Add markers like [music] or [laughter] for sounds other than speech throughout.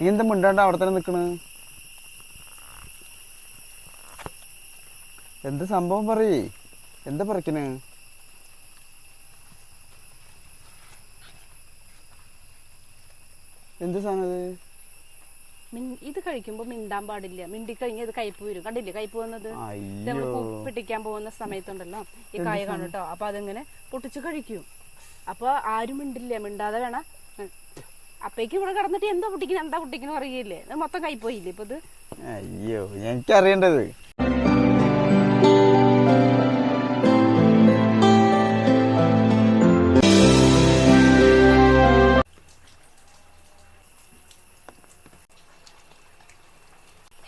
നീ എന്താ മിണ്ടാണ്ട് അവിടെ തന്നെ നിക്കണ്? എന്ത് സംഭവം പറയേ? എന്താ പറിക്കണ്? എന്ത് സാധനം ഇത്? കഴിക്കുമ്പോ മിണ്ടാൻ പാടില്ല. മിണ്ടി കഴിഞ്ഞ ഇത് കയ്പ് വരും. കണ്ടില്ലേ കയ്പ് വന്നത്? പിടിക്കാൻ നമ്മൾ പൊട്ടിക്കാൻ പോകുന്ന സമയത്തുണ്ടല്ലോ. ഈ കായ കാണും കേട്ടോ അപ്പൊ അതിങ്ങനെ പൊട്ടിച്ച് കഴിക്കും. അപ്പൊ ആരും മിണ്ടില്ല. മിണ്ടാതെ വേണം അപ്പേക്ക് ഇവിടെ കിടന്നിട്ട് എന്താ പൊട്ടിക്കുന്നത് എന്താ പൊട്ടിക്കുന്നു അറിയില്ലേ? ഇത് മൊത്തം കൈപ്പോയില്ലേ ഇപ്പൊ ഇത്? അയ്യോ എനിക്കറിയേണ്ടത്.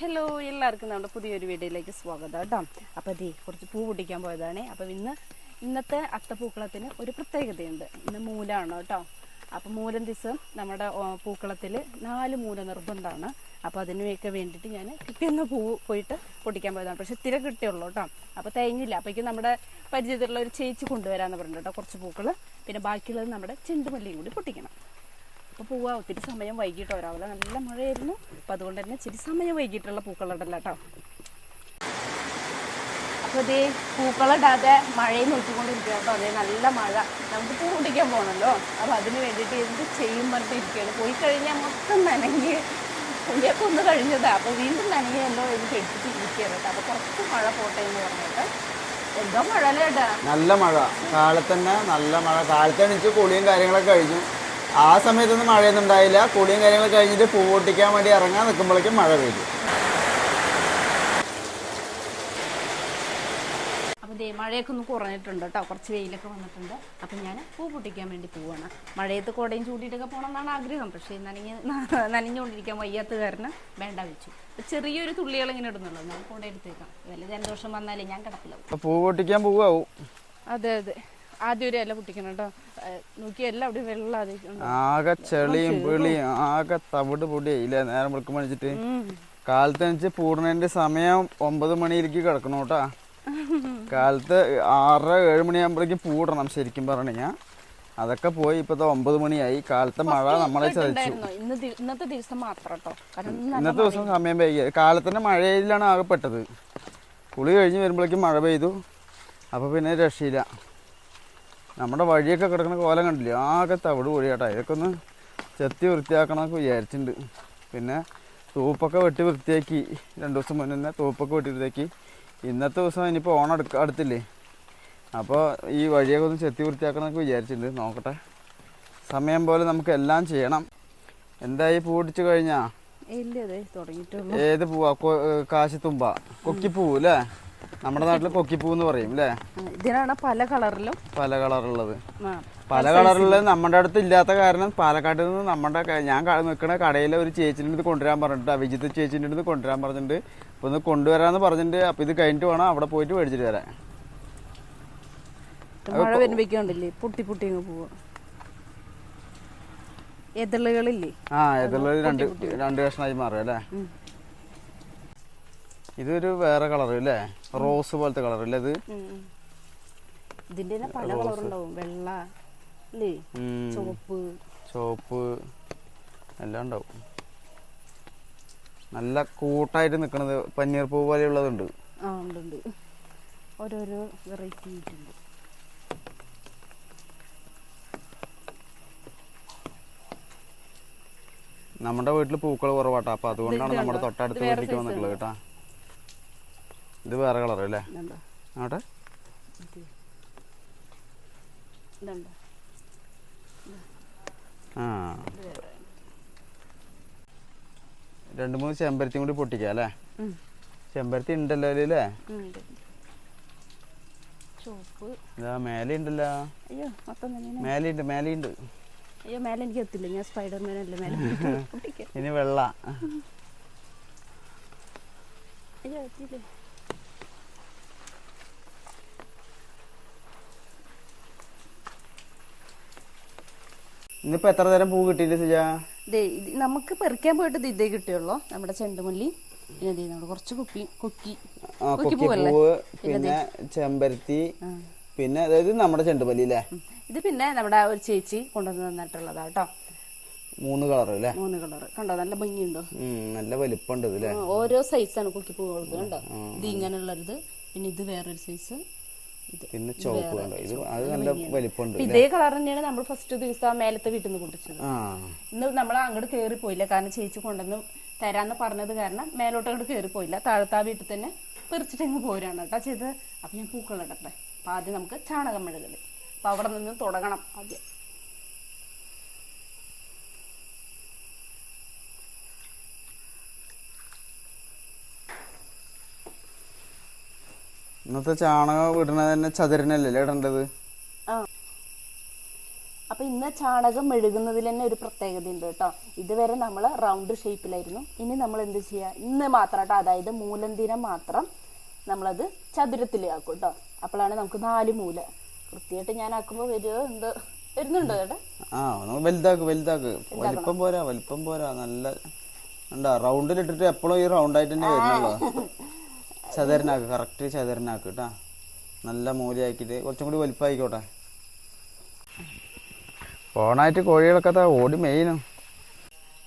ഹലോ എല്ലാവർക്കും നമ്മുടെ പുതിയൊരു വീഡിയോയിലേക്ക് സ്വാഗതം കേട്ടോ. അപ്പോൾ ദേ കുറച്ച് പൂ പൊട്ടിക്കാൻ പോയതാണ്. അപ്പോൾ ഇന്ന് ഇന്നത്തെ അത്തപ്പൂക്കളത്തിന് ഒരു പ്രത്യേകതയുണ്ട്. ഇന്ന് മൂലാണോ കേട്ടോ? അപ്പോൾ മൂലം ദിവസം നമ്മുടെ പൂക്കളത്തിൽ നാല് മൂല നിർബന്ധമാണ്. അപ്പോൾ അതിനൊക്കെ വേണ്ടിയിട്ട് ഞാൻ കിട്ടിയെന്ന പൂ പോയിട്ട് പൊട്ടിക്കാൻ പോയതാണ്. പക്ഷെ തിര കിട്ടിയുള്ളൂ കേട്ടോ. അപ്പോൾ തേങ്ങില്ല അപ്പോഴേക്കും നമ്മുടെ പരിചയത്തിലുള്ള ഒരു ചേച്ചി കൊണ്ടുവരാമെന്ന് പറഞ്ഞു കേട്ടോ കുറച്ച് പൂക്കൾ പിന്നെ ബാക്കിയുള്ളത് നമ്മുടെ ചെണ്ടുമല്ലിയും കൂടി പൊട്ടിക്കണം. അപ്പോൾ പൂവാ ഒത്തിരി സമയം വൈകിട്ടോ. രാവിലെ നല്ല മഴയായിരുന്നു. അപ്പോൾ അതുകൊണ്ട് തന്നെ ഇച്ചിരി സമയം വൈകിട്ടുള്ള പൂക്കളുണ്ടല്ലോ കേട്ടോ. ഇതേ പൂക്കളിടാതെ മഴയും നോക്കിക്കൊണ്ടിരിക്കുക കേട്ടോ. അതെ നല്ല മഴ. നമുക്ക് പൂ കുടിക്കാൻ പോകണമല്ലോ അപ്പോൾ അതിന് വേണ്ടിയിട്ട് എന്ത് ചെയ്യും പറഞ്ഞിട്ട് ഇരിക്കുകയാണ്. പോയി കഴിഞ്ഞാൽ മൊത്തം നനഞ്ഞ് പുളിയൊക്കെ ഒന്ന് കഴിഞ്ഞതാണ് അപ്പോൾ വീണ്ടും നനങ്ങിയല്ലോ എന്ന് എടുത്തിട്ട് ഇരിക്കുകയാണ് കേട്ടോ. അപ്പോൾ കുറച്ച് മഴ പോട്ടെ എന്ന് പറഞ്ഞിട്ട് എന്തോ മഴ നല്ല മഴ. കാലത്തന്നെ നല്ല മഴ. കാലത്തണിച്ച് കുളിയും കാര്യങ്ങളൊക്കെ കഴിഞ്ഞു. ആ സമയത്തൊന്നും മഴയൊന്നും ഉണ്ടായില്ല. കുളിയും കാര്യങ്ങളൊക്കെ കഴിഞ്ഞിട്ട് പൂ പൊട്ടിക്കാൻ വേണ്ടി ഇറങ്ങാൻ നിൽക്കുമ്പോഴേക്കും മഴ പെയ്തു. അപ്പോൾ മഴയൊക്കെ ഒന്ന് കുറഞ്ഞിട്ടുണ്ട് കേട്ടോ കുറച്ച് വെയിലൊക്കെ വന്നിട്ടുണ്ട്. അപ്പം ഞാൻ പൂ പൊട്ടിക്കാൻ വേണ്ടി പോവാണ്. മഴയത്ത് കുടയും ചൂടിയിട്ടൊക്കെ പോകണം എന്നാണ് ആഗ്രഹം. പക്ഷേ നനഞ്ഞ് [laughs] നനഞ്ഞുകൊണ്ടിരിക്കാൻ വയ്യാത്ത കാരണം വേണ്ട വെച്ചു. ചെറിയൊരു തുള്ളികൾ ഇങ്ങനെ ഇടുന്നുള്ളൂ. ഞാൻ കൂടെ എടുത്തേക്കാം. വല്ല ജലദോഷം വന്നാലേ ഞാൻ കിടക്കില്ല പൂ പൊട്ടിക്കാൻ പോവാവും. അതെ അതെ. ആദ്യം ഒരു ഇല പൊട്ടിക്കണം കേട്ടോ നോക്കി എല്ലാം അവിടെ വെള്ളം ആകെ ചെളിയും പിളിയും ആകെ തവിട് പൊടിയായില്ലേ നേരം വെളുക്കും മണിച്ചിട്ട് കാലത്ത് എണീച്ച് പൂടണേന്റെ സമയം ഒമ്പത് മണിയിലേക്ക് കിടക്കണം കേട്ടാ കാലത്ത് ആറ് ഏഴ് മണിയാകുമ്പോഴേക്കും പൂടണം ശരിക്കും പറഞ്ഞു ഞാൻ അതൊക്കെ പോയി ഇപ്പത്തെ ഒമ്പത് മണിയായി. കാലത്തെ മഴ നമ്മളെ ചതിച്ചു. ഇന്ന് ഇന്നത്തെ ദിവസം മാത്രം ഇന്നത്തെ ദിവസം സമയം വൈകി കാലത്തിന്റെ മഴയിലാണ് ആകെപ്പെട്ടത്. കുളി കഴിഞ്ഞ് വരുമ്പോഴേക്കും മഴ പെയ്തു. അപ്പോൾ പിന്നെ രക്ഷയില്ല. നമ്മുടെ വഴിയൊക്കെ കിടക്കുന്ന കോലം കണ്ടില്ല? ആകെ തവിട് പൊടിയാട്ടാ ഇതൊക്കെ ഒന്ന് ചെത്തി വൃത്തിയാക്കണമെന്നൊക്കെ വിചാരിച്ചിട്ടുണ്ട്. പിന്നെ തൂപ്പൊക്കെ വെട്ടി വൃത്തിയാക്കി. രണ്ട് ദിവസം മുന്നേ തൂപ്പൊക്കെ വെട്ടി വൃത്തിയാക്കി. ഇന്നത്തെ ദിവസം ഇനിയിപ്പോൾ ഓണം എടുക്ക അടുത്തില്ലേ? അപ്പോൾ ഈ വഴിയൊക്കെ ഒന്ന് ചെത്തി വൃത്തിയാക്കണമെന്നൊക്കെ വിചാരിച്ചിട്ടുണ്ട്. നോക്കട്ടെ. സമയം പോലെ നമുക്ക് എല്ലാം ചെയ്യണം. എന്തായി പൂടിച്ചു കഴിഞ്ഞാ? ഏത് പൂവാ? കാശിത്തുമ്പ. കൊക്കിപ്പൂവ് അല്ലേ നമ്മുടെ നാട്ടിൽ കൊക്കിപ്പൂ എന്ന് പറയും അല്ലേ ഇതിനാണ് പല കളറിലും പല കളറുള്ളത്. പല കളറുള്ളത് നമ്മുടെ അടുത്ത് ഇല്ലാത്ത കാരണം പാലക്കാട്ടിൽ നിന്ന് നമ്മുടെ ഞാൻ നിൽക്കുന്ന കടയിലെ ഒരു ചേച്ചിന്റെ അടുത്ത് കൊണ്ടുവരാൻ പറഞ്ഞിട്ട് അഭിജിത്ത് ചേച്ചിന്റെ അടുത്ത് കൊണ്ടുവരാൻ പറഞ്ഞിട്ടുണ്ട്. അപ്പോൾ ഒന്ന് കൊണ്ടുവരാന്ന് പറഞ്ഞിട്ട് അപ്പോൾ ഇത് കഴിഞ്ഞിട്ട് വേണം അവിടെ പോയിട്ട് മേടിച്ചിട്ട് വരാൻ. മഴ വരുമ്പോഴേക്കുണ്ടല്ലേ പൊട്ടി പൊട്ടി അങ്ങ് പോവാ എതിളുകളില്ലേ? ആ ഇതുള്ളത് രണ്ട് രണ്ട് കഷ്ണമായി മാറും അല്ലേ. ഇതൊരു വേറെ കളർ അല്ലേ? റോസ് പോലത്തെ കളർ അല്ലേ ഇത്. ഇതിന്റെ പല കളറുണ്ടാവും. വെള്ള അല്ലേ ഉം. ചുവപ്പ്. ചുവപ്പ്. എല്ലാം ഉണ്ടാവും. നല്ല കൂട്ടായിട്ട് നിൽക്കുന്നത് പന്നീർ പൂ പോലെയുള്ളതുണ്ട്. ആ ഉണ്ട് ഉണ്ട് ഓരോരോ വെറൈറ്റി നമ്മുടെ വീട്ടിൽ പൂക്കൾ കുറവാട്ടോ അപ്പൊ അതുകൊണ്ടാണ് നമ്മുടെ തൊട്ടടുത്ത് വീട്ടിലേക്ക് വന്നിട്ടുള്ളത് കേട്ടാ. ഇത് വേറെ കളർ അല്ലേ? ആട്ടെ ആ. രണ്ട് മൂന്ന് ചെമ്പരത്തിയും കൂടി പൊട്ടിക്കാം അല്ലേ? ചെമ്പരത്തി ഉണ്ടല്ലോ അല്ലേ ഉം, ഉണ്ട്. ചുവപ്പ്. ഇതാ മേലെ ഉണ്ടല്ലോ. അയ്യോ മൊത്തം തന്നെ മേലെ ഉണ്ട് മേലെ ഉണ്ട്. അയ്യോ മേലെ എനിക്ക് എത്തില്ല. ഞാൻ സ്പൈഡർമാൻ അല്ല? മേലെ. [laughs] ഇനി വെള്ള. അയ്യോ എത്തിയില്ലേ? ഇന്നിപ്പോ എത്ര തരം പൂ കിട്ടിയില്ല സുജാ? നമുക്ക് പെറിക്കാൻ പോയിട്ട് ഇത് ഇതേ കിട്ടിയുള്ളൂ. നമ്മുടെ ചെണ്ടുമല്ലി പിന്നെ കുറച്ച് കുക്കി കുക്കി കൊക്കിപ്പൂവ് പിന്നെ ചെമ്പരത്തി പിന്നെ അതായത് നമ്മുടെ ചെണ്ടുമല്ലി അല്ലേ? ഇത് പിന്നെ നമ്മുടെ ഒരു ചേച്ചി കൊണ്ടുവന്ന് തന്നിട്ടുള്ളതാ കേട്ടോ. മൂന്ന് കളർ അല്ലേ? മൂന്ന് കളർ കണ്ടോ നല്ല ഭംഗിയുണ്ടോ. നല്ല വലിപ്പമുണ്ട് ഓരോ സൈസാണ് കുക്കി പൂവ് കണ്ടോ? ഇത് ഇങ്ങനെയുള്ളത് പിന്നെ ഇത് വേറൊരു സൈസ് പിന്നെ ചോപ്പ് കണ്ടോ ഇത് അത് നല്ല വലിപ്പമുണ്ട് ഇതേ കളർ തന്നെയാണ് നമ്മൾ ഫസ്റ്റ് ദിവസം ആ മേലത്തെ വീട്ടിൽ നിന്ന് കൊണ്ടുവച്ചത് ഇന്ന് നമ്മൾ അങ്ങോട്ട് കയറി പോയില്ല. കാരണം ചേച്ചി കൊണ്ടുവന്ന് തരാന്ന് പറഞ്ഞത് കാരണം മേലോട്ട് അങ്ങോട്ട് കയറി പോയില്ല. താഴത്തെ ആ വീട്ടിൽ തന്നെ പെറിച്ചിട്ട് ഇങ്ങ് പോരാണ് കേട്ടോ ചെയ്ത് അപ്പൊ ഞാൻ പൂക്കളിടട്ടെ അപ്പൊ ആദ്യം നമുക്ക് ചാണകം മെഴുകൽ. അപ്പൊ അവിടെ നിന്ന് തുടങ്ങണം ആദ്യം. ഇന്നത്തെ ചാണകം ഇടണത് തന്നെ ചതുരനല്ലേ ഇടേണ്ടത്? അപ്പൊ ഇന്ന് ചാണകം മെഴുകുന്നതിൽ തന്നെ ഒരു പ്രത്യേകത ഉണ്ട് കേട്ടോ. ഇതുവരെ നമ്മൾ റൗണ്ട് ഷേപ്പിലായിരുന്നു ഇനി നമ്മൾ എന്ത് ചെയ്യാ? ഇന്ന് മാത്രം കേട്ടോ അതായത് മൂലം ദിനം മാത്രം നമ്മളത് ചതുരത്തിലാക്കും കേട്ടോ. അപ്പോഴാണ് നമുക്ക് നാല് മൂല. കൃത്യമായിട്ട് ഞാൻ ആക്കുമ്പോൾ വരുമോ എന്തോ വരുന്നുണ്ടോ ചേട്ടാ ആ വലുതാക്ക് വലുതാക്ക്. വലിപ്പം പോരാ വലിപ്പം പോരാ. നല്ല എന്താ റൗണ്ടിലിട്ടിട്ട് എപ്പോഴും ഈ റൗണ്ട് റൗണ്ടായിട്ട് തന്നെ വരുന്നുള്ളൂ [laughs] ചതുരനാക്ക് കറക്റ്റ് ചതുരനാക്ക് കേട്ടാ നല്ല മൂലയാക്കിയിട്ട് കുറച്ചും കൂടി വലിപ്പമായിക്കോട്ടെ ഓണായിട്ട് കോഴികളൊക്കെ താ ഓടി മെയിനും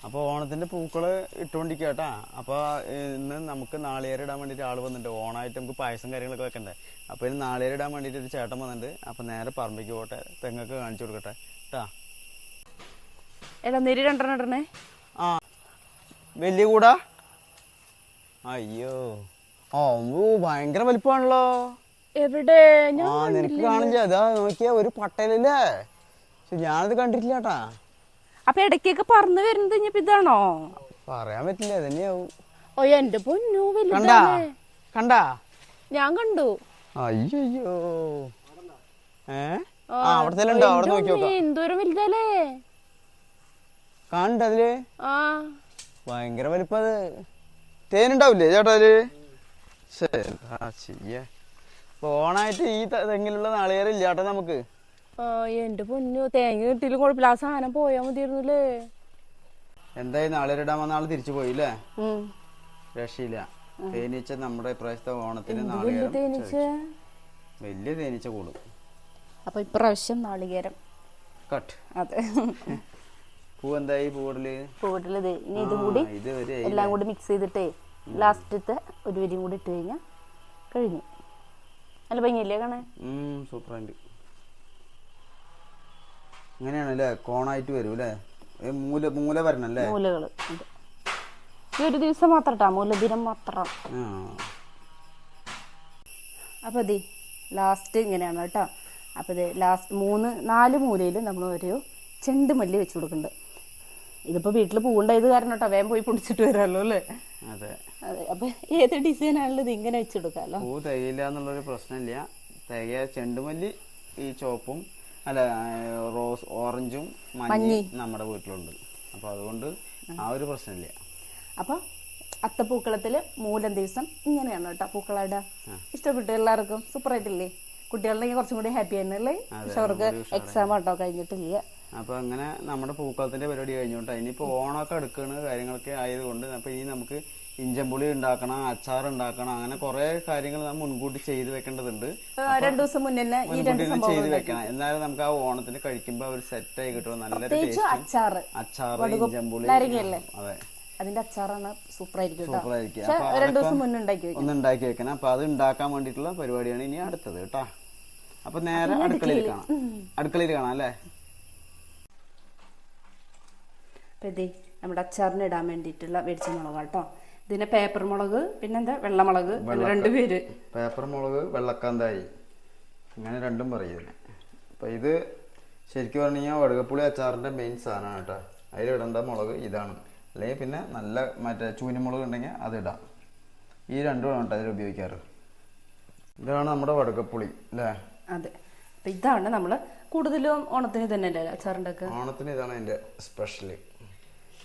അപ്പോൾ ഓണത്തിന്റെ പൂക്കൾ ഇട്ടുകൊണ്ടിരിക്കുക കേട്ടാ അപ്പോൾ ഇന്ന് നമുക്ക് നാളികേരം ഇടാൻ വേണ്ടിയിട്ട് ആൾ വന്നിട്ടുണ്ട്. ഓണായിട്ട് നമുക്ക് പായസം കാര്യങ്ങളൊക്കെ വെക്കണ്ടേ? അപ്പോൾ ഇനി നാളികേരം ഇടാൻ വേണ്ടിയിട്ട് ഒരു ചേട്ടൻ വന്നിട്ടുണ്ട്. അപ്പോൾ നേരെ പറമ്പിക്ക് പോട്ടെ. തെങ്ങൊക്കെ കാണിച്ചു കൊടുക്കട്ടെ. കേട്ടാ എടാ നെരി രണ്ടെണ്ണം ഇടണേ? ആ. വലിയ കൂടാ? അയ്യോ. ഭയങ്കര വലിപ്പമാണല്ലോ. എവിടെ? ആ നിനക്ക് കാണില്ല അതാ നോക്കിയ ഒരു പട്ടേലല്ലേ ഞാനത് കണ്ടിട്ടില്ല കേട്ടാ അപ്പൊ ഇടയ്ക്കൊക്കെ പറന്ന് വരുന്നത് ഇനിയിപ്പോ ഇതാണോ? പറയാൻ പറ്റില്ല തന്നെയാവും ഓ എന്റെ പൊന്നു കണ്ടാ? വലുതാണ്. കണ്ടാ? ഞാൻ കണ്ടു. അയ്യോ ഏ? ആ അവിടെ തന്നെ ഉണ്ടോ? അവിടെ നോക്കി നോക്കാം. എന്തോരം വലുതല്ലേ കാണണ്ട അതിൽ? ആ. ഭയങ്കര വലിപ്പം അത്. തേനുണ്ടാവില്ലേ ചേട്ടാ അതിൽ? ചെയ്യേ ഓണായിട്ട് ഈ തെങ്ങിലുള്ള നാളികേരം ഇല്ല ചേട്ടാ നമുക്ക്? ആ എന്റെ പൊന്നു തേങ്ങ കിട്ടിയില്ല കുഴപ്പമില്ല ആ സാധനം പോയാ മതിയായിരുന്നല്ലേ? എന്തായി നാളികേരം ഇടാൻ വന്ന ആൾ തിരിച്ചു പോയില്ലേ. രക്ഷയില്ല. തേനീച്ച നമ്മുടെ ഇപ്രാവശ്യത്തെ ഓണത്തിന് നാളികേരം തേനീച്ച? വലിയ തേനീച്ച കൂടും. അപ്പൊ ഇപ്രാവശ്യം നാളികേരം. കട്ട്. അതെ. [laughs] പൂ എന്തായി പൂവിടൽ? പോയിട്ടുള്ളത് ഇനി ഇതും കൂടി എല്ലാം കൂടി മിക്സ് ചെയ്തിട്ടേ ലാസ്റ്റത്തെ ഒരു വരിയും കൂടി ഇട്ട് കഴിഞ്ഞാൽ കഴിഞ്ഞു. നല്ല ഭംഗിയില്ലേ കാണാൻ? സൂപ്പറായിട്ട്. ഇങ്ങനെയാണല്ലേ കോണായിട്ട് വരും അല്ലേ മൂല മൂല വരണല്ലേ. ഈ ഒരു ദിവസം മാത്രം കേട്ടോ മൂലദിനം മാത്രം. അപ്പോൾ അതെ ലാസ്റ്റ് ഇങ്ങനെയാണ് കേട്ടോ. അപ്പോൾ ഇത് ലാസ്റ്റ് മൂന്ന് നാല് മൂലയിൽ നമ്മൾ ഒരു ചെണ്ടുമല്ലി വെച്ചു വെച്ച് കൊടുക്കുന്നുണ്ട്. ഇതിപ്പോൾ വീട്ടിൽ പൂവുണ്ടായത് കാരണം കേട്ടോ വേഗം പോയി പൊടിച്ചിട്ട് വരാമല്ലോ അല്ലേ? അതെ. അതെ അപ്പോൾ ഏത് ഡിസൈൻ ആണല്ലോ ഇങ്ങനെ വെച്ച് കൊടുക്കാമല്ലോ പൂ തികയില്ല എന്നുള്ളൊരു പ്രശ്നമില്ല. തികയ ചെണ്ടുമല്ലി ഈ ചോപ്പും അല്ല റോസ് ഓറഞ്ചും മഞ്ഞയും നമ്മുടെ വീട്ടിലുണ്ട്. അപ്പൊ അതുകൊണ്ട് ആ ഒരു പ്രശ്നമില്ല. അപ്പൊ അത്തപ്പൂക്കളത്തിൽ മൂലം ദിവസം ഇങ്ങനെയാണ് കേട്ടോ പൂക്കളാട ഇഷ്ടപ്പെട്ടു എല്ലാവർക്കും. സൂപ്പർ ആയിട്ടില്ലേ? കുട്ടികളുടെ കുറച്ചും കൂടി ഹാപ്പി ആയിരുന്നല്ലേ? പക്ഷെ അവർക്ക് എക്സാം ആട്ടോ കഴിഞ്ഞിട്ടില്ല. അപ്പോൾ അങ്ങനെ നമ്മുടെ പൂക്കളത്തിന്റെ പരിപാടി കഴിഞ്ഞോട്ടെ ഇനിയിപ്പോൾ ഓണമൊക്കെ എടുക്കുന്ന കാര്യങ്ങളൊക്കെ ആയതുകൊണ്ട് അപ്പോൾ ഇനി നമുക്ക് ഇഞ്ചമ്പുളി ഉണ്ടാക്കണം അച്ചാർ ഉണ്ടാക്കണം അങ്ങനെ കുറെ കാര്യങ്ങൾ നാം മുൻകൂട്ടി ചെയ്തു വെക്കേണ്ടതുണ്ട്. രണ്ടു ദിവസം മുന്നേ ചെയ്ത് വെക്കണം. എന്നാലും നമുക്ക് ആ ഓണത്തിന് കഴിക്കുമ്പോൾ ഒരു സെറ്റായി കിട്ടും. നല്ല അച്ചാർ അച്ചാറ്. ഇഞ്ചമ്പുളി? അതെ. അതിന്റെ അച്ചാറാണ് സൂപ്പർ ആയിരിക്കും സൂപ്പർ രണ്ടു ദിവസം മുന്നേ ഉണ്ടാക്കി ഒന്ന് ഉണ്ടാക്കി വെക്കണം. അപ്പൊ അത് ഉണ്ടാക്കാൻ വേണ്ടിട്ടുള്ള പരിപാടിയാണ് ഇനി അടുത്തത് കേട്ടാ. അപ്പൊ നേരെ അടുക്കളയിൽ കാണാം. അടുക്കളയിൽ കാണാം അല്ലേ? അപ്പൊ ഇതേ നമ്മുടെ അച്ചാറിന് ഇടാൻ വേണ്ടിയിട്ടുള്ള വെടിച്ച മുളക് കേട്ടോ ഇതിന് പേപ്പർ മുളക് പിന്നെന്താ വെള്ളമുളക് രണ്ട് പേര്. പേപ്പർ മുളക് വെള്ളക്കാന്തായി അങ്ങനെ രണ്ടും പറയും അപ്പോൾ ഇത് ശരിക്കും പറഞ്ഞു കഴിഞ്ഞാൽ വടുകപ്പുളി അച്ചാറിന്റെ മെയിൻ സാധനമാണ് കേട്ടോ അതിലിടേണ്ട മുളക് ഇതാണ്. അല്ലെങ്കിൽ പിന്നെ നല്ല മറ്റേ ചൂനിമുളക് ഉണ്ടെങ്കിൽ അതിടാം ഈ രണ്ടുമാണ് കേട്ടോ അതിൽ ഉപയോഗിക്കാറ്. ഇതാണ് നമ്മുടെ വടുകപ്പുളി അല്ലേ? അതെ. അപ്പം ഇതാണ് നമ്മൾ കൂടുതലും ഓണത്തിന് തന്നെ അല്ലേ അച്ചാറിന്റെ ഓണത്തിന് ഇതാണ് അതിന്റെ സ്പെഷ്യൽ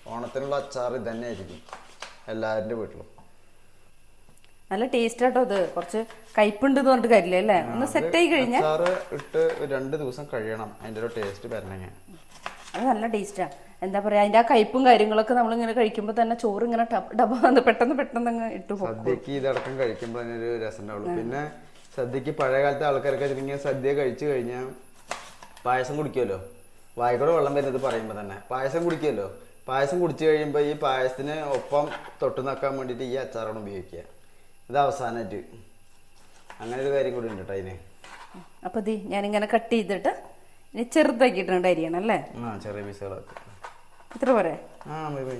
ഓണത്തിനുള്ള അച്ചാർ ഇത് തന്നെ ആയിരിക്കും എല്ലാവരുടെ വീട്ടിലും. നല്ല ടേസ്റ്റ് ആട്ടോ അത് കുറച്ച് കയ്പുണ്ട് എന്ന് പറഞ്ഞിട്ട് കാര്യമില്ല അല്ലേ? ഒന്ന് സെറ്റ് ആയി കഴിഞ്ഞാൽ അച്ചാർ ഇട്ട് രണ്ട് ദിവസം കഴിയണം. അതിന്റെ ഒരു ടേസ്റ്റ് വരണമെങ്കിൽ അത് നല്ല ടേസ്റ്റാ എന്താ പറയാ അതിന്റെ ആ കയ്പും കാര്യങ്ങളൊക്കെ നമ്മൾ ഇങ്ങനെ കഴിക്കുമ്പോൾ തന്നെ ചോറ് ഇങ്ങനെ ഡബ പെട്ടെന്ന് പെട്ടെന്ന് അങ്ങ് ഇട്ട് സദ്യക്ക് ഇതടക്കം കഴിക്കുമ്പോൾ ഒരു രസം ഉണ്ടാവുള്ളൂ പിന്നെ സദ്യക്ക് പഴയ കാലത്തെ ആൾക്കാരൊക്കെ വെച്ചിട്ടുണ്ടെങ്കിൽ സദ്യ കഴിച്ചു കഴിഞ്ഞാൽ പായസം കുടിക്കുമല്ലോ വായിക്കൂടെ വെള്ളം വരുന്നത് പറയുമ്പോൾ തന്നെ. പായസം കുടിക്കുമല്ലോ പായസം കുടിച്ചു കഴിയുമ്പോൾ ഈ പായസത്തിന് ഒപ്പം തൊട്ട് നിൽക്കാൻ വേണ്ടിയിട്ട് ഈ അച്ചാറാണ് ഉപയോഗിക്കുക. ഇത് അവസാനമായിട്ട് അങ്ങനെ ഒരു കാര്യം കൂടി ഉണ്ട് കേട്ടോ അതിന് അപ്പൊ ദേ ഞാനിങ്ങനെ കട്ട് ചെയ്തിട്ട് ഇനി ചെറുതാക്കിയിട്ടുണ്ട് അരിയണം അല്ലേ? ആ ചെറിയ പീസുകളൊക്കെ. ഇത്ര പോരെ? ആ ബൈ ബൈ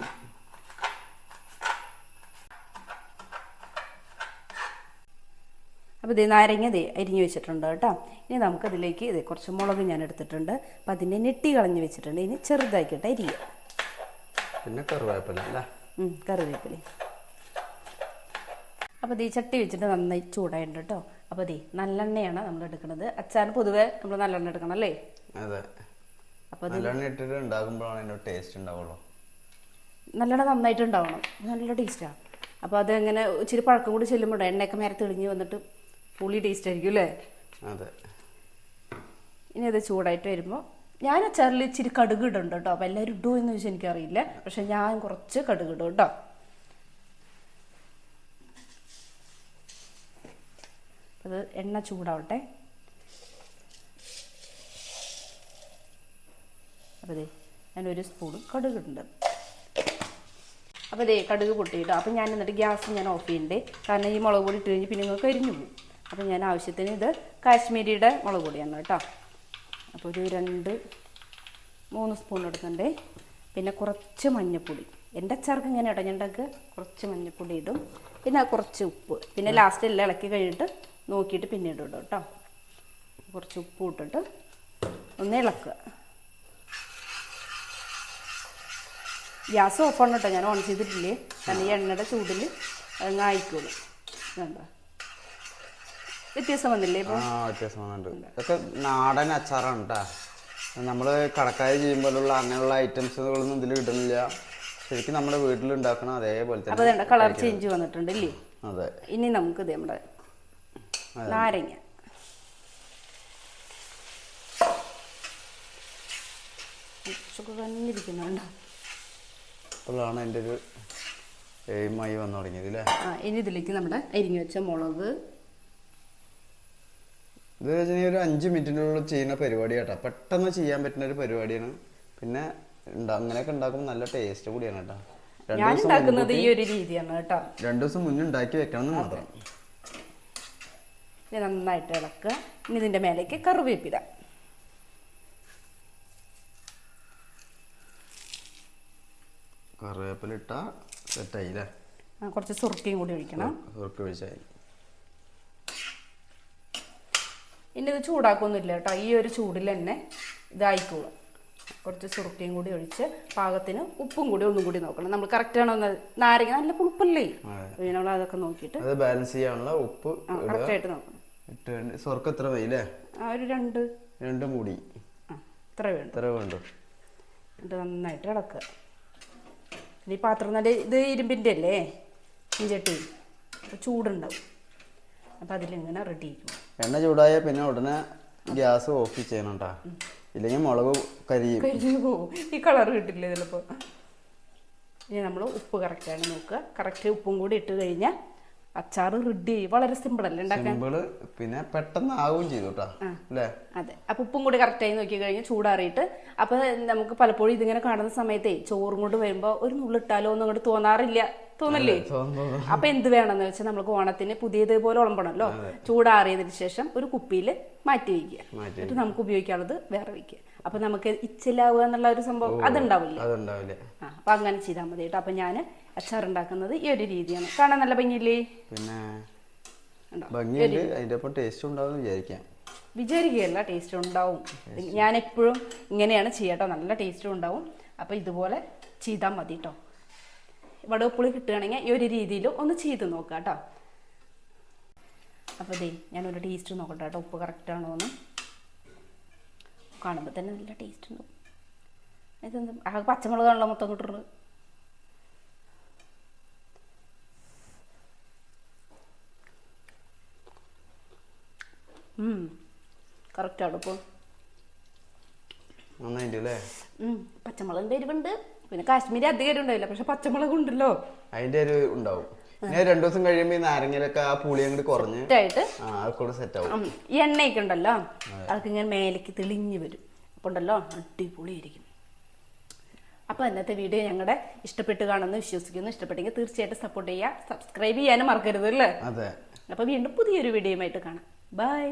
അപ്പോൾ ഇത് നാരങ്ങ ദേ അരിഞ്ഞു വെച്ചിട്ടുണ്ട് കേട്ടോ. ഇനി നമുക്കതിലേക്ക് ഇത് കുറച്ച് മുളക് ഞാൻ എടുത്തിട്ടുണ്ട്. അപ്പം അതിനെ നെട്ടി കളഞ്ഞ് വെച്ചിട്ടുണ്ട്. ഇനി ചെറുതാക്കിയിട്ട് അരിയുക. പിന്നെ കറുവേപ്പില അല്ലേ? കറിവേപ്പില. അപ്പോൾ ദീ ചട്ടി വെച്ചിട്ട് നന്നായി ചൂടായിട്ടുണ്ട് കേട്ടോ. അപ്പോൾ ദീ നല്ലെണ്ണയാണ് നമ്മൾ എടുക്കുന്നത്. അച്ചാർ പൊതുവേ നമ്മൾ നല്ലെണ്ണ എടുക്കണം അല്ലേ? അതെ. അപ്പോൾ നല്ലെണ്ണ ഇട്ടിട്ട് ഉണ്ടാക്കുമ്പോഴാണ് അതിന്റെ ടേസ്റ്റ് ഉണ്ടാവുള്ളൂ. നല്ലെണ്ണ നന്നായിട്ട് ഉണ്ടാവണം നല്ല ടേസ്റ്റാണ് അപ്പോൾ അത് അങ്ങനെ ഇച്ചിരി പഴക്കം കൂടി ചെല്ലുമ്പോൾ എണ്ണയൊക്കെ മേരെ തെളിഞ്ഞു വന്നിട്ട് പുളി ടേസ്റ്റ് ആയിരിക്കും അല്ലേ? അതെ. ഇനി അത് ചൂടായിട്ട് വരുമ്പോൾ ഞാൻ അച്ചാറിൽ ഇച്ചിരി കടുക് ഇടുന്നുണ്ട് കേട്ടോ. അപ്പോൾ എല്ലാവരും ഇടുമോ എന്ന് ചോദിച്ചാൽ എനിക്കറിയില്ല. പക്ഷെ ഞാൻ കുറച്ച് കടുക് ഇടും കേട്ടോ. അത് എണ്ണ ചൂടാവട്ടെ. അതെ ഞാനൊരു സ്പൂൺ കടുക് ഇടുന്നുണ്ട് അപ്പോൾ കടുക് പൊട്ടിയിട്ട്. അപ്പോൾ ഞാൻ എന്നിട്ട് ഗ്യാസ് ഞാൻ ഓഫ് ചെയ്യണ്ടേ. കാരണം ഈ മുളക് പൊടി ഇട്ട് കഴിഞ്ഞ് പിന്നെ നിങ്ങൾക്ക് കരിഞ്ഞു പോകും. അപ്പോൾ ഞാൻ ആവശ്യത്തിന് ഇത് കാശ്മീരിയുടെ മുളക് പൊടിയാണ് കേട്ടോ. അപ്പോൾ ഒരു രണ്ട് മൂന്ന് സ്പൂൺ എടുക്കണ്ടേ പിന്നെ കുറച്ച് മഞ്ഞൾപ്പൊടി എന്റെ അച്ചാർക്ക് ഇങ്ങനെ കേട്ടോ കുറച്ച് മഞ്ഞൾപ്പൊടി ഇടും. പിന്നെ കുറച്ച് ഉപ്പ്. പിന്നെ ലാസ്റ്റ് എല്ലാം ഇളക്കി കഴിഞ്ഞിട്ട് നോക്കിയിട്ട് പിന്നെ ഇടും കേട്ടോ കുറച്ച് ഉപ്പ് ഇട്ടിട്ട് ഒന്ന് ഇളക്കുക. ഗ്യാസ് ഓഫാണ് കേട്ടോ ഞാൻ ഓൺ ചെയ്തിട്ടില്ലേ? കാരണം ഈ എണ്ണയുടെ ചൂടിൽ അങ്ങ് ആയിക്കോളും. വേണ്ട വ്യത്യാസം വന്നില്ലേ ആ വ്യത്യാസം വന്നിട്ടുണ്ട്. ഇതൊക്കെ നാടൻ അച്ചാറാണ് കേട്ടോ നമ്മൾ കടക്കാര് ചെയ്യുമ്പോഴുള്ള അങ്ങനെയുള്ള ഐറ്റംസുകളൊന്നും ഇതിൽ ഇടുന്നില്ല ശരിക്കും നമ്മുടെ വീട്ടിൽ ഉണ്ടാക്കണം അതേപോലെ തന്നെ കളർ ചേഞ്ച് വന്നിട്ടുണ്ട് ഇല്ലേ? അതെ. ഇനി നമുക്ക് ഇത് നമ്മുടെ നാരങ്ങ. കുറച്ചൊക്കെ കഞ്ഞിരിക്കുന്നുണ്ടോ അപ്പോഴാണ് എന്റെ ഒരു എയിമായി വന്നു തുടങ്ങിയത് അല്ലേ ആ ഇനി ഇതിലേക്ക് നമ്മുടെ അരിഞ്ഞു വെച്ച മുളക് ഇത് വെച്ചാൽ ഒരു അഞ്ച് മിനിറ്റിനുള്ളിൽ ചെയ്യുന്ന പരിപാടി കേട്ടോ. പെട്ടെന്ന് ചെയ്യാൻ പറ്റുന്ന ഒരു പരിപാടിയാണ്. പിന്നെ അങ്ങനെയൊക്കെ ഉണ്ടാക്കുമ്പോൾ നല്ല ടേസ്റ്റ് കൂടിയാണ് കേട്ടോ. രണ്ട് ഞാൻ ദിവസം ഉണ്ടാക്കുന്നത് ഈ ഒരു രീതിയാണ് കേട്ടോ. രണ്ടു ദിവസം മുന്നേ ഉണ്ടാക്കി വെക്കണം എന്ന് മാത്രം. ഇത് നന്നായിട്ട് ഇളക്കുക. ഇനി ഇതിന്റെ മേലേക്ക് കറിവേപ്പില. കറിവേപ്പില ഇട്ടാ സെറ്റായില്ലേ കുറച്ച് സുറുക്കിയും കൂടി ഒഴിക്കണം. സുർക്ക് ഒഴിച്ചായി. ഇനി ഇത് ചൂടാക്കൊന്നുമില്ല കേട്ടോ. ഈ ഒരു ചൂടിൽ തന്നെ ഇതായിക്കോളും. കുറച്ച് സുറുക്കയും കൂടി ഒഴിച്ച് പാകത്തിന് ഉപ്പും കൂടി ഒന്നും കൂടി നോക്കണം. നമ്മൾ കറക്റ്റ് ആണോ നാരങ്ങ നല്ല പുളിപ്പല്ലേ. നമ്മൾ അതൊക്കെ നോക്കിയിട്ട് അത് ബാലൻസ് ചെയ്യാനുള്ള ഉപ്പ് കറക്റ്റ് ആയിട്ട് നോക്കണം. സ്വർക്ക എത്ര വൈല്ലേ ആ ഒരു രണ്ട്. രണ്ട് മൂടി. ഇത്ര വേണ്ട ഇത്ര വേണ്ട. നന്നായിട്ട് ഇളക്കുക. ഇനി പാത്രം നല്ല ഇത് ഇരുമ്പിന്റെ അല്ലേ? ഇഞ്ചട്ടി അപ്പോൾ ചൂടുണ്ടാവും. അപ്പോൾ അതിലിങ്ങനെ റെഡി ആയിരിക്കും എണ്ണ ചൂടായ പിന്നെ ഉടനെ ഗ്യാസ് ഓഫ് ചെയ്യണം കേട്ടാ ഇല്ലെങ്കിൽ മുളക് കരിയും. ഈ കളർ കിട്ടില്ല ചിലപ്പോൾ ഇനി നമ്മൾ ഉപ്പ് കറക്റ്റാണ് നോക്കുക. കറക്റ്റ് ഉപ്പും കൂടി ഇട്ട് കഴിഞ്ഞാൽ അച്ചാർ റെഡി വളരെ സിമ്പിൾ അല്ലേ ഉണ്ടാക്കാൻ? പിന്നെ പെട്ടെന്ന് ആവുകയും ചെയ്തു അല്ലേ? അതെ. അപ്പൊ ഉപ്പും കൂടി കറക്റ്റായി നോക്കി കഴിഞ്ഞാൽ ചൂടാറിയിട്ട് അപ്പൊ നമുക്ക് പലപ്പോഴും ഇതിങ്ങനെ കാണുന്ന സമയത്തേ ചോറും കൊണ്ട് വരുമ്പോ ഒരു നുള്ളിട്ടാലോ ഒന്നും അങ്ങോട്ട് തോന്നാറില്ല. തോന്നല്ലേ? അപ്പൊ എന്ത് വേണമെന്ന് വെച്ചാൽ നമുക്ക് ഓണത്തിന് പുതിയതുപോലെ ഉളമ്പണമല്ലോ ചൂടാറിയതിന് ശേഷം ഒരു കുപ്പിയിൽ മാറ്റി വയ്ക്കുക. എന്നിട്ട് നമുക്ക് ഉപയോഗിക്കാനുള്ളത് വേറെ വയ്ക്കുക. അപ്പൊ നമുക്ക് ഇച്ചിലാവുക എന്നുള്ള ഒരു സംഭവം അതുണ്ടാവില്ല? അപ്പൊ അങ്ങനെ ചെയ്താൽ മതി കേട്ടോ. അപ്പൊ ഞാൻ അച്ചാർ ഉണ്ടാക്കുന്നത് ഈ ഒരു രീതിയാണ്. കാണാൻ നല്ല ഭംഗിയില്ലേ? പിന്നെ? ഭംഗിയുണ്ട്. അതിന്റെ ഒപ്പം ടേസ്റ്റ് ഉണ്ടാവും വിചാരിക്കാം. വിചാരിക്കുകയല്ല ടേസ്റ്റ് ഉണ്ടാവും. ഞാൻ എപ്പോഴും ഇങ്ങനെയാണ് ചെയ്യാട്ടോ നല്ല ടേസ്റ്റും ഉണ്ടാവും. അപ്പോൾ ഇതുപോലെ ചെയ്താൽ മതി കേട്ടോ വടവപ്പുളി കിട്ടുകയാണെങ്കിൽ ഈ ഒരു രീതിയിൽ ഒന്ന് ചെയ്ത് നോക്കാം കേട്ടോ. അപ്പോൾ ദേ ഞാനൊരു ടേസ്റ്റ് നോക്കട്ടെ കേട്ടോ ഉപ്പ് കറക്റ്റ് ആണോ എന്ന്. കാണുമ്പോൾ തന്നെ നല്ല ടേസ്റ്റ് ഉണ്ട് ഇതെന്ത്? ആ പച്ചമുളകാണല്ലോ മൊത്തം കിട്ടുന്നത് കറക്റ്റാണ് ഇപ്പോൾ പച്ചമുളകിന്റെ എരിവുണ്ട്. പിന്നെ കാശ്മീരി അധികം ഉണ്ടാവില്ല പക്ഷെ പച്ചമുളക് ഉണ്ടല്ലോ. അതിന്റെ ഒരു ഉണ്ടാവും. ഞാൻ രണ്ടു ദിവസം കഴിയുമ്പോ ഈ നാരങ്ങയിലൊക്കെ ആ പുളി അങ്ങോട്ട് കുറഞ്ഞ് ആയിട്ട് സെറ്റ് ആവും. ഈ എണ്ണയൊക്കെ ഉണ്ടല്ലോ അതൊക്കെ ഇങ്ങനെ മേലേക്ക് തെളിഞ്ഞു വരും. അപ്പൊ ഉണ്ടല്ലോ അടിപൊളി ആയിരിക്കും അപ്പോൾ ഇന്നത്തെ വീഡിയോ ഞങ്ങളുടെ ഇഷ്ടപ്പെട്ട് കാണുന്നു വിശ്വസിക്കുന്നു. ഇഷ്ടപ്പെട്ടെങ്കിൽ തീർച്ചയായിട്ടും സപ്പോർട്ട് ചെയ്യുക സബ്സ്ക്രൈബ് ചെയ്യാനും മറക്കരുത് അല്ലേ? അതെ. അപ്പോൾ വീണ്ടും പുതിയൊരു വീഡിയോയുമായിട്ട് കാണാം. ബൈ